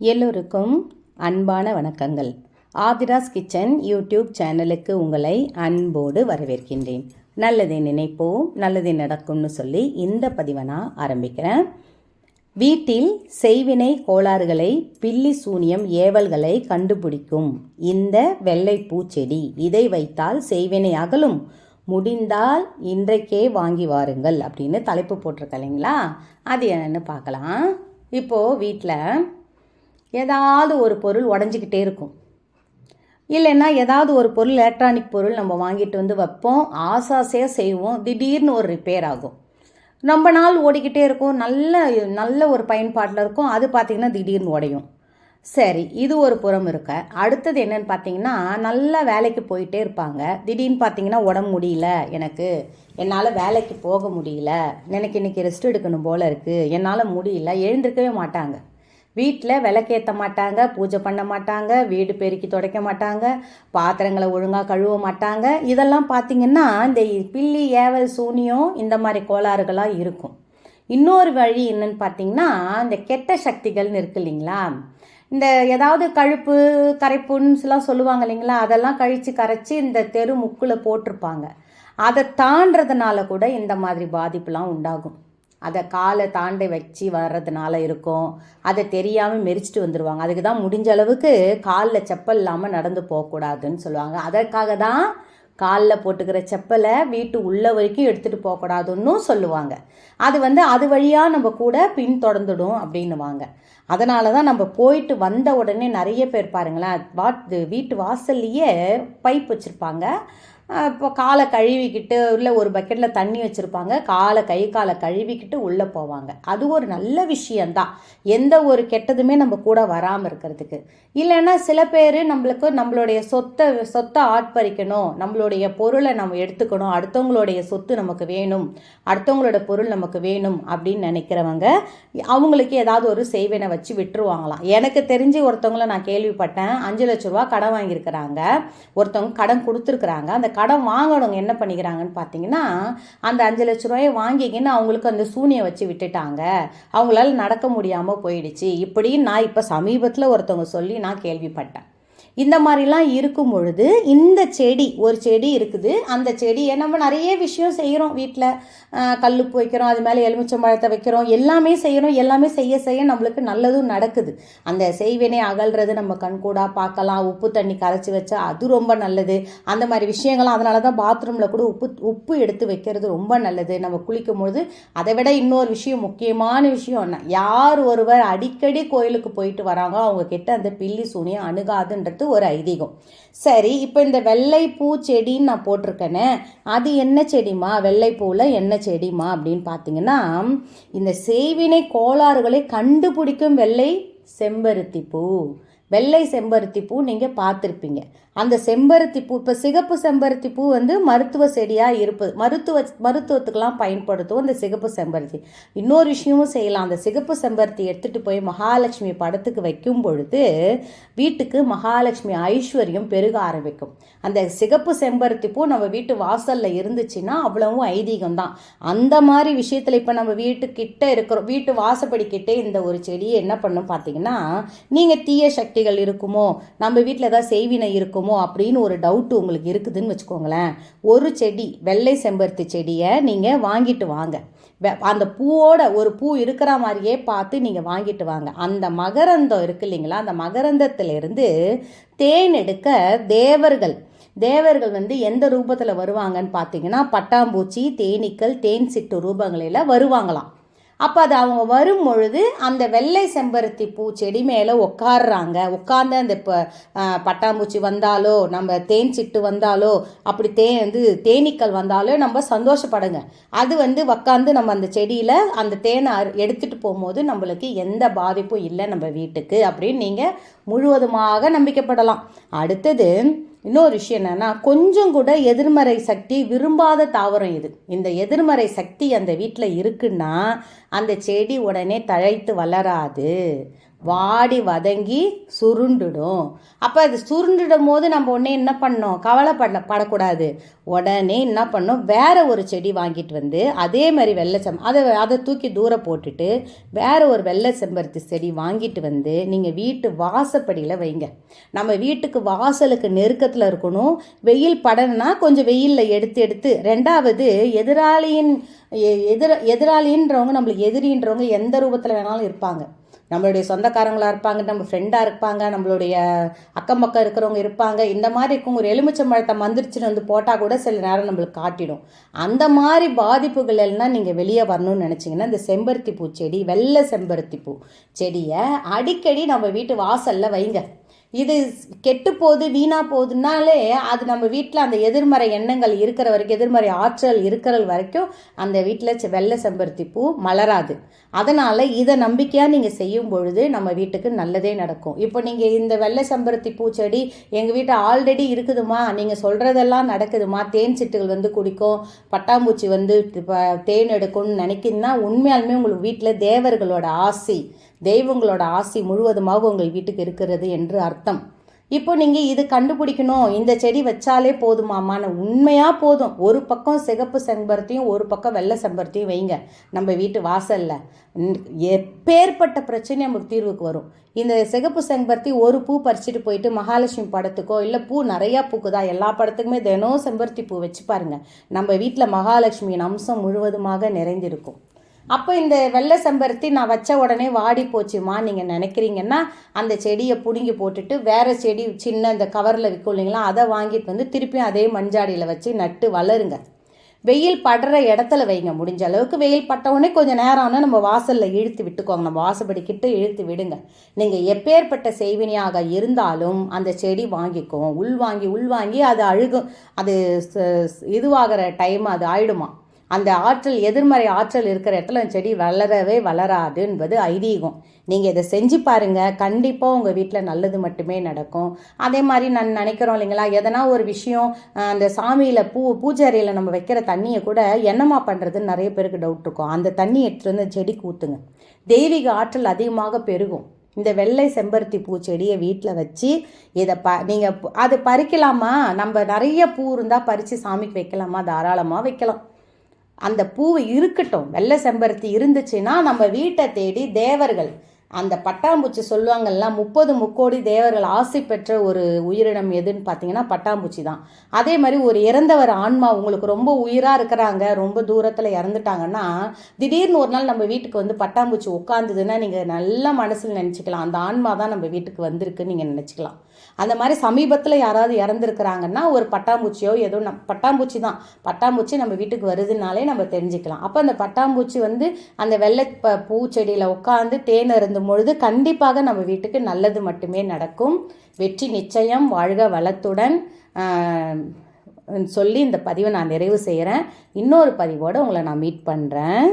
எல்லோருக்கும் அன்பான வணக்கங்கள். ஆதிராஸ் கிச்சன் யூடியூப் சேனலுக்கு உங்களை அன்போடு வரவேற்கின்றேன். நல்லதை நினைப்போம் நல்லது நடக்கும்னு சொல்லி இந்த பதிவை நான் ஆரம்பிக்கிறேன். வீட்டில் செய்வினை கோளாறுகளை பில்லி சூனியம் ஏவல்களை கண்டுபிடிக்கும் இந்த வெள்ளை பூச்செடி இதை வைத்தால் செய்வினை அகலும். முடிந்தால் இன்றைக்கே வாங்கி வாருங்கள் அப்படின்னு தலைப்பு போட்டிருக்க இல்லைங்களா? அது என்னென்னு பார்க்கலாம். இப்போது வீட்டில் ஏதாவது ஒரு பொருள் உடஞ்சிக்கிட்டே இருக்கும். இல்லைன்னா ஏதாவது ஒரு பொருள் எலக்ட்ரானிக் பொருள் நம்ம வாங்கிட்டு வந்து வைப்போம் ஆசாசையாக செய்வோம் திடீர்னு ஒரு ரிப்பேர் ஆகும். ரொம்ப நாள் ஓடிக்கிட்டே இருக்கும் நல்ல நல்ல ஒரு பயன்பாட்டில் இருக்கும் அது பார்த்திங்கன்னா திடீர்னு உடையும். சரி இது ஒரு புறம் இருக்க. அடுத்தது என்னன்னு பார்த்தீங்கன்னா நல்லா வேலைக்கு போயிட்டே இருப்பாங்க. திடீர்னு பார்த்தீங்கன்னா உடம்பு முடியல எனக்கு. என்னால் வேலைக்கு போக முடியல. எனக்கு இன்னைக்கு ரெஸ்ட் எடுக்கணும் போல இருக்குது என்னால் முடியல. எழுந்திருக்கவே மாட்டாங்க. வீட்டில் விளக்கேற்ற மாட்டாங்க பூஜை பண்ண மாட்டாங்க வீடு பெருக்கி துடைக்க மாட்டாங்க பாத்திரங்களை ஒழுங்காக கழுவ மாட்டாங்க. இதெல்லாம் பார்த்திங்கன்னா இந்த பில்லி ஏவல் சூனியம் இந்த மாதிரி கோளாறுகளாக இருக்கும். இன்னொரு வழி என்னன்னு பார்த்தீங்கன்னா இந்த கெட்ட சக்திகள்னு இருக்கு இல்லைங்களா? இந்த ஏதாவது கழுப்பு கரைப்புன்னுலாம் சொல்லுவாங்க இல்லைங்களா? அதெல்லாம் கழித்து கரைச்சி இந்த தெரு முக்கில் போட்டிருப்பாங்க. அதை தாண்டதுனால கூட இந்த மாதிரி பாதிப்புலாம் உண்டாகும். அதை காலை தாண்டி வச்சு வர்றதுனால இருக்கும். அதை தெரியாமல் மெரிச்சிட்டு வந்துடுவாங்க அதுக்கு தான் முடிஞ்ச அளவுக்கு காலில் செப்பல் இல்லாமல் நடந்து போகக்கூடாதுன்னு சொல்லுவாங்க. அதற்காக தான் காலில் போட்டுக்கிற செப்பலை வீட்டு உள்ள வரைக்கும் எடுத்துகிட்டு போகக்கூடாதுன்னு சொல்லுவாங்க. அது வந்து அது வழியாக நம்ம கூட பின்தொடர்ந்துடும் அப்படின்னுவாங்க. அதனால தான் நம்ம போயிட்டு வந்த உடனே நிறைய பேர் பாருங்களேன் வாட் வீட்டு வாசல்லையே பைப் வச்சுருப்பாங்க. இப்போ காலை கழுவிக்கிட்டு இல்லை ஒரு பக்கெட்டில் தண்ணி வச்சுருப்பாங்க. காலை கை காலை கழுவிக்கிட்டு உள்ளே போவாங்க. அது ஒரு நல்ல விஷயந்தான் எந்த ஒரு கெட்டதுமே நம்ம கூட வராமல் இருக்கிறதுக்கு. இல்லைன்னா சில பேர் நம்மளுக்கு நம்மளுடைய சொத்தை சொத்தை ஆட்பறிக்கணும். நம்மளுடைய பொருளை நம்ம எடுத்துக்கணும். அடுத்தவங்களுடைய சொத்து நமக்கு வேணும். அடுத்தவங்களோட பொருள் நமக்கு வேணும் அப்படின்னு நினைக்கிறவங்க அவங்களுக்கு ஏதாவது ஒரு செய்வினை வச்சு விட்டுருவாங்களாம். எனக்கு தெரிஞ்சு ஒருத்தவங்கள நான் கேள்விப்பட்டேன். அஞ்சு லட்ச ரூபா கடன் வாங்கியிருக்கிறாங்க. ஒருத்தவங்க கடன் கொடுத்துருக்குறாங்க. அந்த கடன் வாங்கணுங்க என்ன பண்ணிக்கிறாங்கன்னு பார்த்தீங்கன்னா அந்த அஞ்சு லட்ச ரூபாயை வாங்கிக்கின்னு அவங்களுக்கு அந்த சூனியை வச்சு விட்டுட்டாங்க. அவங்களால நடக்க முடியாமல் போயிடுச்சு. இப்படின்னு நான் இப்போ சமீபத்தில் ஒருத்தவங்க சொல்லி நான் கேள்விப்பட்டேன். இந்த மாதிரிலாம் இருக்கும் பொழுது இந்த செடி ஒரு செடி இருக்குது அந்த செடியை நம்ம நிறைய விஷயம் செய்கிறோம் வீட்டில். கல்லுப்பு வைக்கிறோம் அது மேலே எலுமிச்சம்பழத்தை வைக்கிறோம் எல்லாமே செய்கிறோம் எல்லாமே செய்ய செய்ய நம்மளுக்கு நல்லதும் நடக்குது. அந்த செய்வினை அகல்றது நம்ம கண்கூடாக பார்க்கலாம் உப்பு தண்ணி கரைச்சி வச்சா அது ரொம்ப நல்லது. அந்த மாதிரி விஷயங்கள்லாம் அதனால தான் பாத்ரூமில் கூட உப்பு உப்பு எடுத்து வைக்கிறது ரொம்ப நல்லது. நம்ம குளிக்கும் பொழுது அதை விட இன்னொரு விஷயம் முக்கியமான விஷயம் என்ன? யார் ஒருவர் அடிக்கடி கோயிலுக்கு போயிட்டு வராங்களோ அவங்க கிட்ட அந்த பில்லி சூனியம் அணுகாதுன்றது ஒரு ஐதீகம். சரி இப்போ இந்த வெள்ளைப்பூ செடின்னு நான் போட்டிருக்கேனே அது என்ன செடிமா வெள்ளைப்பூவில் என்ன செடிமா அப்படின்னு பார்த்தீங்கன்னா இந்த செய்வினை கோளாறுகளை கண்டுபிடிக்கும் வெள்ளை செம்பருத்தி பூ வெள்ளை செம்பருத்தி பூ நீங்கள் பார்த்துருப்பீங்க அந்த செம்பருத்தி பூ இப்போ சிகப்பு செம்பருத்தி பூ வந்து மருத்துவ செடியாக இருப்பது மருத்துவ மருத்துவத்துக்கெலாம் பயன்படுத்தும் அந்த சிகப்பு செம்பருத்தி. இன்னொரு விஷயமும் செய்யலாம். அந்த சிகப்பு செம்பருத்தி எடுத்துகிட்டு போய் மகாலட்சுமி படத்துக்கு வைக்கும் பொழுது வீட்டுக்கு மகாலட்சுமி ஐஸ்வர்யம் பெருக ஆரம்பிக்கும். அந்த சிகப்பு செம்பருத்தி பூ நம்ம வீட்டு வாசலில் இருந்துச்சுன்னா அவ்வளவும் ஐதீகம் தான். அந்த மாதிரி விஷயத்தில் இப்போ நம்ம வீட்டுக்கிட்ட இருக்கிறோம் வீட்டு வாசப்படி கிட்டே இந்த ஒரு செடியை என்ன பண்ணும் பார்த்தீங்கன்னா நீங்கள் தீய சக்திகள் இருக்குமோ நம்ம வீட்டில் ஏதாவது செய்வினை இருக்குமோ அப்படின்னு ஒரு டவுட் உங்களுக்கு இருக்குதுன்னு வச்சுக்கோங்களேன். ஒரு செடி வெள்ளை செம்பருத்தி செடியை நீங்கள் வாங்கிட்டு வாங்க. அந்த பூவோட ஒரு பூ இருக்கிற மாதிரியே பார்த்து நீங்கள் வாங்கிட்டு வாங்க. அந்த மகரந்தம் இருக்கு இல்லைங்களா? அந்த மகரந்தத்திலிருந்து தேன் எடுக்க தேவர்கள் தேவர்கள் வந்து எந்த ரூபத்தில் வருவாங்கன்னு பார்த்தீங்கன்னா பட்டாம்பூச்சி தேனீக்கள் தேன் சிட்டு ரூபங்களில் வருவாங்களாம். அப்போ அது அவங்க வரும் பொழுது அந்த வெள்ளை செம்பருத்தி பூ செடி மேலே உட்காடுறாங்க உட்காந்து அந்த இப்போ பட்டாம்பூச்சி வந்தாலோ நம்ம தேன் சிட்டு வந்தாலோ அப்படி தே வந்து தேனீக்கள் வந்தாலோ நம்ம சந்தோஷப்படுங்க. அது வந்து உக்காந்து நம்ம அந்த செடியில் அந்த தேனை எடுத்துகிட்டு போகும்போது நம்மளுக்கு எந்த பாதிப்பும் இல்லை நம்ம வீட்டுக்கு அப்படின்னு நீங்கள் முழுவதுமாக நம்பிக்கைப்படலாம். அடுத்தது இன்னொரு விஷயம் என்னென்னா கொஞ்சம் கூட எதிர்மறை சக்தி விரும்பாத தாவரம் இது. இந்த எதிர்மறை சக்தி அந்த வீட்டில் இருக்குன்னா அந்த செடி உடனே தழைத்து வளராது. வாடி வதங்கி சுருண்டுடும். அப்போ அது சுருண்டுடும் போது நம்ம உடனே என்ன பண்ணோம் கவலைப்பட படக்கூடாது. உடனே என்ன பண்ணோம் வேற ஒரு செடி வாங்கிட்டு வந்து அதே மாதிரி வெள்ளை செம் அதை அதை தூக்கி தூர போட்டுட்டு வேற ஒரு வெள்ளை செம்பருத்தி செடி வாங்கிட்டு வந்து நீங்கள் வீட்டு வாசப்படியில் வைங்க. நம்ம வீட்டுக்கு வாசலுக்கு நெருக்கத்தில் இருக்கணும். வெயில் படணும்னா கொஞ்சம் வெயிலில் எடுத்து எடுத்து. ரெண்டாவது எதிராளியின் எ- எதிர எதிராளின்றவங்க நம்மளுக்கு எதிரின்றவங்க எந்த ரூபத்தில் வேணாலும் இருப்பாங்க. நம்மளுடைய சொந்தக்காரங்களாக இருப்பாங்க நம்ம ஃப்ரெண்டாக இருப்பாங்க நம்மளுடைய அக்கம் பக்கம் இருக்கிறவங்க இருப்பாங்க. இந்த மாதிரி இருக்கும் ஒரு எலுமிச்சம்பழத்தை மந்திரிச்சுன்னு வந்து போட்டால் கூட சில நேரம் நம்மளுக்கு காட்டிடும். அந்த மாதிரி பாதிப்புகள் எல்லாம் நீங்கள் வெளியே வரணும்னு நினச்சிங்கன்னா இந்த செம்பருத்தி பூ செடி வெள்ளை செம்பருத்தி பூ செடியை அடிக்கடி நம்ம வீட்டு வாசலில் வைங்க. இது கெட்டு போகுது வீணாக போகுதுனாலே அது நம்ம வீட்டில் அந்த எதிர்மறை எண்ணங்கள் இருக்கிற வரைக்கும் எதிர்மறை ஆற்றல் இருக்கிற வரைக்கும் அந்த வீட்டில் வெள்ளை செம்பருத்தி பூ மலராது. அதனால் இதை நம்பிக்கையாக நீங்கள் செய்யும் பொழுது நம்ம வீட்டுக்கு நல்லதே நடக்கும். இப்போ நீங்கள் இந்த வெள்ளை செம்பருத்தி பூச்செடி எங்கள் வீட்டில் ஆல்ரெடி இருக்குதுமா நீங்கள் சொல்கிறதெல்லாம் நடக்குதுமா தேன் சிட்டுகள் வந்து குடிக்கும் பட்டாம்பூச்சி வந்து இப்போ தேன் எடுக்கும்னு நினைக்கிதுன்னா உண்மையாலுமே உங்களுக்கு வீட்டில் தேவர்களோட ஆசி தெய்வங்களோட ஆசி முழுவதுமாக உங்கள் வீட்டுக்கு இருக்கிறது என்று அர்த்தம். இப்போ நீங்கள் இது கண்டுபிடிக்கணும். இந்த செடி வச்சாலே போதுமாமான உண்மையாக போதும். ஒரு பக்கம் சிகப்பு செம்பருத்தியும் ஒரு பக்கம் வெள்ளை செம்பருத்தியும் வைங்க. நம்ம வீட்டு வாசலில். எப்பேற்பட்ட பிரச்சனை நமக்கு தீர்வுக்கு வரும். இந்த சிகப்பு செம்பருத்தி ஒரு பூ பறிச்சுட்டு போயிட்டு மகாலட்சுமி படத்துக்கோ இல்லை பூ நிறையா பூக்குதா? எல்லா படத்துக்குமே தினம் செம்பருத்தி பூ வச்சு பாருங்கள் நம்ம வீட்டில் மகாலட்சுமியின் அம்சம் முழுவதுமாக நிறைந்திருக்கும். அப்போ இந்த வெள்ளை செம்பருத்தி நான் வச்ச உடனே வாடி போச்சுமா நீங்கள் நினைக்கிறீங்கன்னா அந்த செடியை பிடுங்கி போட்டுட்டு வேறு செடி சின்ன இந்த கவரில் விற்கும் இல்லைங்களா அதை வாங்கிட்டு வந்து திருப்பியும் அதே மஞ்சாடியில் வச்சு நட்டு வளருங்க. வெயில் படுற இடத்துல வைங்க. முடிஞ்ச அளவுக்கு வெயில் பட்ட உடனே கொஞ்சம் நேரம் ஆனால் நம்ம வாசலில் இழுத்து விட்டுக்கோங்க. நம்ம வாசப்படி கிட்ட இழுத்து விடுங்க. நீங்கள் எப்பேற்பட்ட செய்வினியாக இருந்தாலும் அந்த செடி வாங்கிக்கும் உள்வாங்கி உள்வாங்கி அது அழுகும். அது இதுவாகிற டைம் அது ஆயிடுமா? அந்த ஆற்றல் எதிர்மறை ஆற்றல் இருக்கிற இடத்துல அந்த செடி வளரவே வளராது என்பது ஐதீகம். நீங்கள் இதை செஞ்சு பாருங்க. கண்டிப்பாக உங்கள் வீட்டில் நல்லது மட்டுமே நடக்கும். அதே மாதிரி நான் நினைக்கிறோம் இல்லைங்களா? எதனா ஒரு விஷயம் அந்த சாமியில் பூ பூஜாரியில் நம்ம வைக்கிற தண்ணியை கூட என்னமா பண்ணுறதுன்னு நிறைய பேருக்கு டவுட் இருக்கும். அந்த தண்ணி எடுத்துகிட்டு வந்து செடிக்கு ஊற்றுங்க தெய்வீக ஆற்றல் அதிகமாக பெருகும். இந்த வெள்ளை செம்பருத்தி பூச்செடியை வீட்டில் வச்சு இதை ப நீங்கள் அது பறிக்கலாமா? நம்ம நிறைய பூ இருந்தால் பறித்து சாமிக்கு வைக்கலாமா? தாராளமாக வைக்கலாம். அந்த பூ இருக்கட்டும். வெள்ளை செம்பருத்தி இருந்துச்சுன்னா நம்ம வீட்டை தேடி தேவர்கள் அந்த பட்டாம்பூச்சி சொல்லுவாங்கல்ல முப்பது முக்கோடி தேவர்கள் ஆசை பெற்ற ஒரு உயிரினம் எதுன்னு பார்த்தீங்கன்னா பட்டாம்பூச்சி தான். அதே மாதிரி ஒரு இறந்தவர் ஆன்மா உங்களுக்கு ரொம்ப உயிராக இருக்கிறாங்க ரொம்ப தூரத்தில் இறந்துட்டாங்கன்னா திடீர்னு ஒரு நாள் நம்ம வீட்டுக்கு வந்து பட்டாம்பூச்சி உட்காந்துதுன்னா நீங்கள் நல்ல மனசில் நினச்சிக்கலாம். அந்த ஆன்மா தான் நம்ம வீட்டுக்கு வந்திருக்குன்னு நீங்கள் நினச்சிக்கலாம். அந்த மாதிரி சமீபத்தில் யாராவது இறந்துருக்கிறாங்கன்னா ஒரு பட்டாம்பூச்சியோ ஏதோ நம் பட்டாம்பூச்சி தான். பட்டாம்பூச்சி நம்ம வீட்டுக்கு வருதுனாலே நம்ம தெரிஞ்சுக்கலாம். அப்போ அந்த பட்டாம்பூச்சி வந்து அந்த வெள்ளை ப பூச்செடியில் உட்காந்து தேன் எழுதும் பொழுது கண்டிப்பாக நம்ம வீட்டுக்கு நல்லது மட்டுமே நடக்கும். வெற்றி நிச்சயம் வாழ்க வளத்துடன். சொல்லி இந்த பதிவை நான் நிறைவு செய்கிறேன் இன்னொரு பதிவோடு உங்களை நான் மீட் பண்ணுறேன்